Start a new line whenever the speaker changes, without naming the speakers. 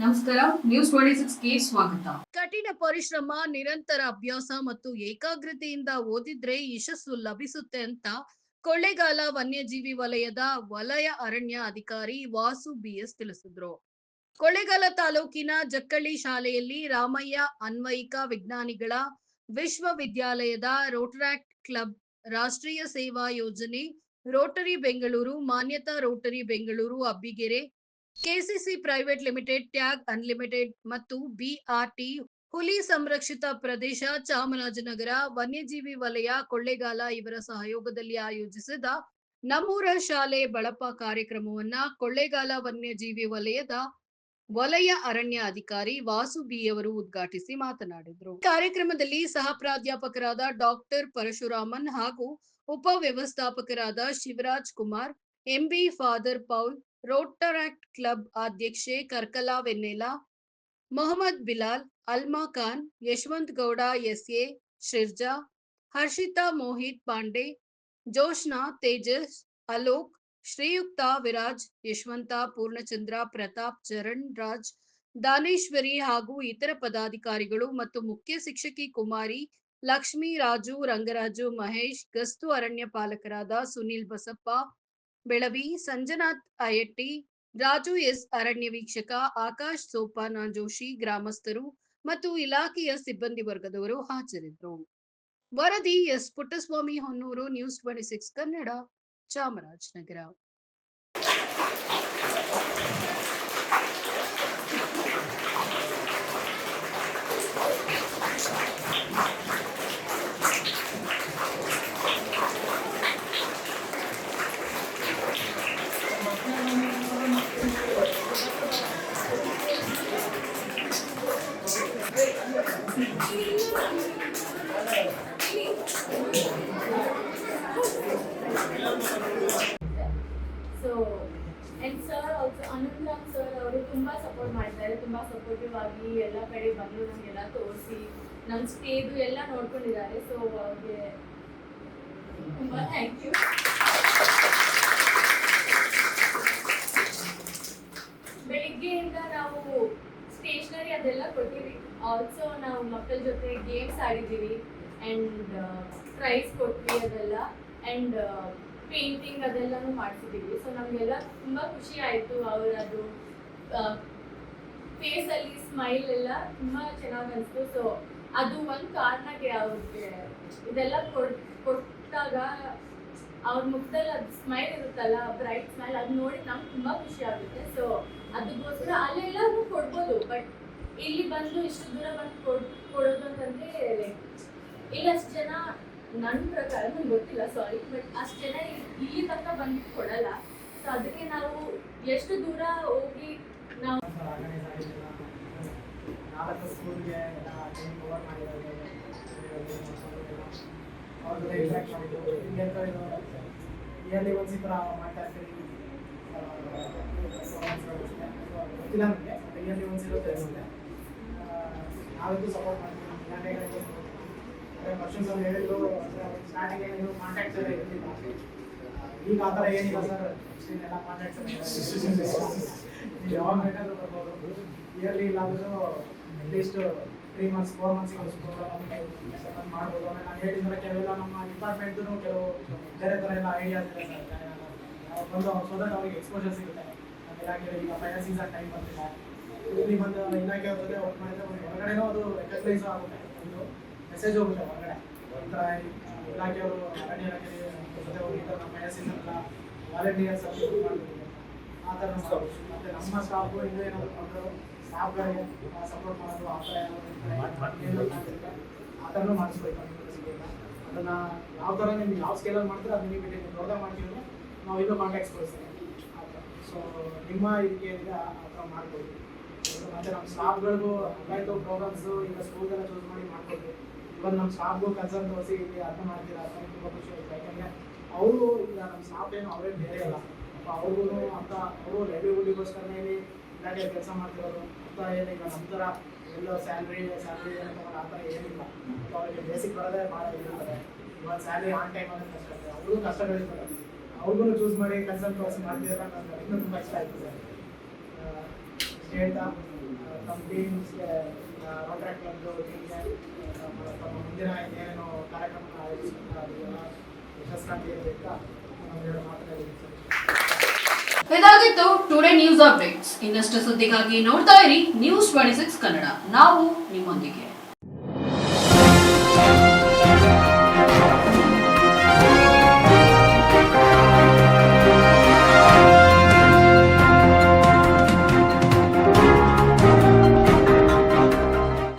ನಮಸ್ಕಾರ news twenty six ಸ್ವಾಗತ.
ಕಠಿಣ ಪರಿಶ್ರಮ, ನಿರಂತರ ಅಭ್ಯಾಸ ಮತ್ತು ಏಕಾಗ್ರತೆಯಿಂದ ಓದಿದ್ರೆ ಯಶಸ್ಸು ಲಭಿಸುತ್ತೆ ಅಂತ ಕೊಳ್ಳೇಗಾಲ ವನ್ಯಜೀವಿ ವಲಯದ ವಲಯ ಅರಣ್ಯ ಅಧಿಕಾರಿ ವಾಸು ಬಿಎಸ್ ತಿಳಿಸಿದ್ರು. ಕೊಳ್ಳೇಗಾಲ ತಾಲೂಕಿನ ಜಕ್ಕಳ್ಳಿ ಶಾಲೆಯಲ್ಲಿ ರಾಮಯ್ಯ ಅನ್ವಯಿಕ ವಿಜ್ಞಾನಿಗಳ ವಿಶ್ವವಿದ್ಯಾಲಯದ ರೋಟರಾಕ್ಟ್ ಕ್ಲಬ್ ರಾಷ್ಟ್ರೀಯ ಸೇವಾ ಯೋಜನೆ rotary Bengaluru, Manyata rotary Bengaluru, Abbigere KCC private limited, tag unlimited ಮತ್ತು ಬಿಆರ್ಟಿ ಹುಲಿ ಸಂರಕ್ಷಿತ ಪ್ರದೇಶ ಚಾಮರಾಜನಗರ ವನ್ಯಜೀವಿ ವಲಯ ಕೊಳ್ಳೇಗಾಲ ಇವರ ಸಹಯೋಗದಲ್ಲಿ ಆಯೋಜಿಸಿದ ನಮ್ಮೂರ ಶಾಲೆ ಬಳಪ ಕಾರ್ಯಕ್ರಮವನ್ನ ಕೊಳ್ಳೇಗಾಲ ವನ್ಯಜೀವಿ ವಲಯದ ವಲಯ ಅರಣ್ಯ ಅಧಿಕಾರಿ ವಾಸು ಬಿ ಅವರು ಉದ್ಘಾಟಿಸಿ ಮಾತನಾಡಿದರು. ಕಾರ್ಯಕ್ರಮದಲ್ಲಿ ಸಹ ಪ್ರಾಧ್ಯಾಪಕರಾದ ಡಾಕ್ಟರ್ ಪರಶುರಾಮನ್ ಹಾಗೂ ಉಪ ವ್ಯವಸ್ಥಾಪಕರಾದ Shivraj Kumar, MB father Paul rotaract club ಅಧ್ಯಕ್ಷೆ ಕರ್ಕಲಾ ವೆನ್ನೆಲಾ, ಮೊಹಮ್ಮದ್ ಬಿಲಾಲ್, ಅಲ್ಮಾ ಖಾನ್, ಯಶವಂತ್ ಗೌಡ ಎಸ್ ಎ ಶಿರ್ಜಾ, ಹರ್ಷಿತಾ ಮೋಹಿತ್ ಪಾಂಡೆ, ಜೋಶ್ನಾ ತೇಜಸ್, ಅಲೋಕ್, ಶ್ರೀಯುಕ್ತ ವಿರಾಜ್, ಯಶವಂತ, ಪೂರ್ಣಚಂದ್ರ, ಪ್ರತಾಪ್, ಚರಣ್ ರಾಜ್, ದಾನೇಶ್ವರಿ ಹಾಗೂ ಇತರ ಪದಾಧಿಕಾರಿಗಳು ಮತ್ತು ಮುಖ್ಯ ಶಿಕ್ಷಕಿ ಕುಮಾರಿ, ಲಕ್ಷ್ಮೀ ರಾಜು, ರಂಗರಾಜು ಮಹೇಶ್, ಗಸ್ತು ಅರಣ್ಯ ಪಾಲಕರಾದ ಸುನಿಲ್ ಬಸಪ್ಪ ಬೆಳವಿ ಸಂಜನಾಥ್ ಅಯಟ್ಟಿ, ರಾಜು ಎಸ್ ಅರಣ್ಯ ವೀಕ್ಷಕ, ಆಕಾಶ್ ಸೋಪಾನ ಜೋಶಿ ಗ್ರಾಮಸ್ಥರು ಮತ್ತು ಇಲಾಖೆಯ ಸಿಬ್ಬಂದಿ ವರ್ಗದವರು ಹಾಜರಿದ್ದರು. ವರದಿ S Puttaswamy Honnur, news twenty six Kannada, Chamarajanagar.
So and sir ಅವ್ರು ಅನಂತರಾಮ್ ಸರ್ ಅವರು ತುಂಬ ಸಪೋರ್ಟ್ ಮಾಡ್ತಾರೆ, ತುಂಬ ಸಪೋರ್ಟಿವ್ ಆಗಿ ಎಲ್ಲ ಕಡೆ ಬಂದು ನಮಗೆಲ್ಲ ತೋರಿಸಿ ನಮ್ಮ ಸ್ಟೇದು ಎಲ್ಲ ನೋಡ್ಕೊಂಡಿದ್ದಾರೆ. ಸೊ ಅವ್ರಿಗೆ ತುಂಬ ಥ್ಯಾಂಕ್ ಯು ಬೆಳಿಗ್ಗೆಯಿಂದ ನಾವು ಸ್ಟೇಷನರಿ ಅದೆಲ್ಲ ಕೊಟ್ಟಿವಿ ಆಲ್ಸೋ ನಾವು ಮಕ್ಕಳ ಜೊತೆ ಗೇಮ್ಸ್ ಆಡಿದ್ದೀವಿ ಆ್ಯಂಡ್ ಪ್ರೈಸ್ ಕೊಟ್ವಿ ಅದೆಲ್ಲ ಆ್ಯಂಡ್ ಪೇಂಟಿಂಗ್ ಅದೆಲ್ಲನೂ ಮಾಡಿಸಿದ್ದೀವಿ. ಸೊ ನಮಗೆಲ್ಲ ತುಂಬ ಖುಷಿ ಆಯಿತು ಅವರದು ಫೇಸಲ್ಲಿ ಸ್ಮೈಲ್ ಎಲ್ಲ ತುಂಬ ಚೆನ್ನಾಗಿ ಅನಿಸ್ತು. ಸೊ ಅದು ಒಂದು ಕಾರಣಕ್ಕೆ ಅವ್ರಿಗೆ ಇದೆಲ್ಲ ಕೊಟ್ಟಾಗ ಅವ್ರ ಮುಖದಲ್ಲಿ ಅದು ಸ್ಮೈಲ್ ಇರುತ್ತಲ್ಲ ಬ್ರೈಟ್ ಸ್ಮೈಲ್ ಅದು ನೋಡಿ ನಮ್ಗೆ ತುಂಬ ಖುಷಿ ಆಗುತ್ತೆ. ಸೊ ಅದಕ್ಕೋಸ್ಕರ ಅಲ್ಲೆಲ್ಲರೂ ಕೊಡ್ಬೋದು ಬಟ್ ಇಲ್ಲಿ ಬಂದು ಇಷ್ಟು ದೂರ ಬಂದು ಕೊಡ್ ಕೊಡೋದು ಅಂತಂದ್ರೆ ಲೈಕ್ ಇಲ್ಲಷ್ಟು ಜನ ನನ್ನ ಪ್ರಕಾರ ನಂಗೆ ಗೊತ್ತಿಲ್ಲ ಸಾರಿ ಬಟ್ ಅಷ್ಟು ಜನ ಇಲ್ಲಿ ತನಕ ಬಂದು ಕೊಡಲ್ಲ ಸೊ ಅದಕ್ಕೆ ನಾವು ಎಷ್ಟು ದೂರ ಹೋಗಿ ನಾವು
ನಾಲ್ಕು ಸ್ಕೂಲ್ಗೆ ಎಲ್ಲ ಟೈಮ್ ಕವರ್ ಇಯರ್ಲಿ ಮಾಡ್ತಾ ಅಷ್ಟೇ. ನಾವಿದ್ದು ಸಪೋರ್ಟ್ ಮಾಡ್ತೀವಿ ಅದೇ ವರ್ಷನ್ಸ್ ಅವ್ರು ಹೇಳಿದ್ರು ಸ್ಟಾರ್ಟಿಂಗ್ ಏನಿದ್ರು ಕಾಂಟ್ಯಾಕ್ಟ್ ಸರ್ ಇರ್ತಿಲ್ಲ ಈಗ ಆ ಥರ ಏನಿಲ್ಲ ಸರ್ ಎಲ್ಲ ಕಾಂಟ್ಯಾಕ್ಟ್ ಸರ್ ಯಾವಾಗ ಬೇಕಾದ್ರೂ ಬರ್ಬೋದು ಇಯರ್ಲಿ ಇಲ್ಲ ಅಂದ್ರೂ at least three months four months ಒಂದು ಪ್ರೋಗ್ರಾಮ್ ಮಾಡ್ಬೋದು ಆಮೇಲೆ ನಾನು ಹೇಳಿದ್ರೆ ಕೆಲವೆಲ್ಲ ನಮ್ಮ ಡಿಪಾರ್ಟ್ಮೆಂಟ್ದು ಕೆಲವು ಬೇರೆ ಥರ ಎಲ್ಲ ಐಡಿಯಾಸ್ ಇದೆ ಸರ್ ಬಂದು ಬಂದು ಸೊ ದಟ್ ಅವ್ರಿಗೆ ಎಕ್ಸ್ಪೋಜರ್ ಸಿಗುತ್ತೆ ನಮ್ಮ ಇಲಾಖೆಯಲ್ಲಿ ಈಗ ಫೈನಲ್ ಸೀಸನ್ ಟೈಮ್ ಬರ್ತಿಲ್ಲ ಇಲ್ಲಿ ಬಂದು ಇಲಾಖೆ ಜೊತೆ ವರ್ಕ್ ಮಾಡಿದ್ರೆ ಒಂದು ಹೊರಗಡೆನೂ ಅದು ರೆಕಗ್ನೈಸ್ ಆಗುತ್ತೆ ಒಂದು ಮೆಸೇಜ್ ಹೋಗುತ್ತೆ ಹೊರಗಡೆ ಒಂಥರ ಥರ ಇಲಾಖೆಯವರು ಅರಣ್ಯ ಇಲಾಖೆ ಜೊತೆ ಹೋಗಿ ನಮ್ಮ ಫೈನಲ್ ಸೀಸನ್ ಎಲ್ಲ ವಾಲಂಟಿಯರ್ಸ್ ಅಲ್ಲಿ ಆ ಥರ ಮತ್ತೆ ನಮ್ಮ ಸ್ಟಾಫು ಇನ್ನೂ ಏನಾದರೂ ಮಾಡಿದ್ರು ಸ್ಟಾಫ್ಗಳಿಗೆ ಸಪೋರ್ಟ್ ಮಾಡೋದು ಆ ಥರ. ಏನಾದರೂ ಆ ಥರನೂ ಮಾಡಿಸ್ಬೇಕು ಅದನ್ನು ಯಾವ ಥರ ನಿಮ್ಗೆ ಯಾವ ಸ್ಕೇಲಲ್ಲಿ ಮಾಡ್ತೀರ ಅದು ನಿಮಗೆ ಬಿಟ್ಟಿದ್ದು ದೊಡ್ಡದಾಗಿ ಮಾಡ್ತೀವಿ ನಾವು ಇನ್ನೂ ಕಾಂಟ್ಯಾಕ್ಟ್ಸ್ ಕೊಡಿಸ್ತೀವಿ ಸೊ ನಿಮ್ಮ ಇದಕ್ಕೆ ಆ ಥರ ಮಾಡ್ಬೋದು. ಮತ್ತೆ ನಮ್ಮ ಸ್ಟಾಫ್ಗಳಿಗೂ ಹಂಗಾಯ್ತು ಪ್ರೋಗ್ರಾಮ್ಸು ಈಗ ಸ್ಕೂಲ್ಗೆಲ್ಲ ಚೂಸ್ ಮಾಡಿ ಮಾಡ್ಕೊಡ್ತೀವಿ ಇವಾಗ ನಮ್ಮ ಸ್ಟಾಫ್ಗೂ ಕನ್ಸರ್ನ್ ತೋರಿಸಿ ಇಲ್ಲಿ ಅರ್ಥ ಮಾಡ್ತೀರಾ ಅಂತ ತುಂಬ ಖುಷಿ ಆಯ್ತು. ಯಾಕಂದರೆ ಅವರು ಈಗ ನಮ್ಮ ಸ್ಟಾಫ್ ಏನು ಅವರೇ ಬೇರೆ ಅಲ್ಲ. ಅಪ್ಪ ಅವ್ರಿಗೂ ಅಂತ ಅವರು ಲೈವ್ಲಿಹುಡ್ಗೋಸ್ಕರನೇ ಇಲ್ಲಿ ಇಲಾಖೆ ಕೆಲಸ ಮಾಡ್ತಿರೋರು. ಅಂತ ಏನು ಈಗ ನಮ್ಮ ಥರ ಎಲ್ಲೋ ಸ್ಯಾಲ್ರಿ ಸ್ಯಾಲ್ರಿ ಏನು ತಗೊಂಡು ಆ ಥರ ಏನಿಲ್ಲ. ಅವ್ರಿಗೆ ಬೇಸಿಕ್ ಬರೋದೇ ಭಾಳ ಇದಿರ್ತಾರೆ ಇವಾಗ ಸ್ಯಾಲ್ರಿ ಆನ್ ಟೈಮ್ ಅಂದರೆ ಕಷ್ಟ. ಆಗ್ತದೆ ಅವ್ರಿಗೂ ಕಷ್ಟಗಳಿರ್ತಾರೆ ಅವ್ರಿಗೂ ಚೂಸ್ ಮಾಡಿ ಕನ್ಸಲ್ಟ್ ತೋರಿಸಿ ಮಾಡ್ತಿದ್ರೆ ನನಗೆ ಇನ್ನೂ ತುಂಬ ಇಷ್ಟ ಆಯ್ತು ಸರ್ ಹೇಳ್ತಾ ನಮ್ಮ ಟೀಮ್ಸ್ಗೆ ರೋಟ್ರಿ ಕ್ಲಬ್ದು ಟೀಮ್ಗೆ ತಮ್ಮ ಮುಂದಿನ ಏನೇನು ಕಾರ್ಯಕ್ರಮ ಆಯೋಜಿಸ್ತಾರೆ ಅದೆಲ್ಲ ಯಶಸ್ಸಾಗಿ ಇರಬೇಕು
ಇದಾಗಿತ್ತು ಟುಡೇ ನ್ಯೂಸ್ ಅಪ್ಡೇಟ್ಸ್ ಇನ್ನಷ್ಟು ಸುದ್ದಿಗಾಗಿ ನೋಡ್ತಾ ಇರಿ ನ್ಯೂಸ್ ಟ್ವೆಂಟಿ ಸಿಕ್ಸ್ ಕನ್ನಡ ನಾವು ನಿಮ್ಮೊಂದಿಗೆ.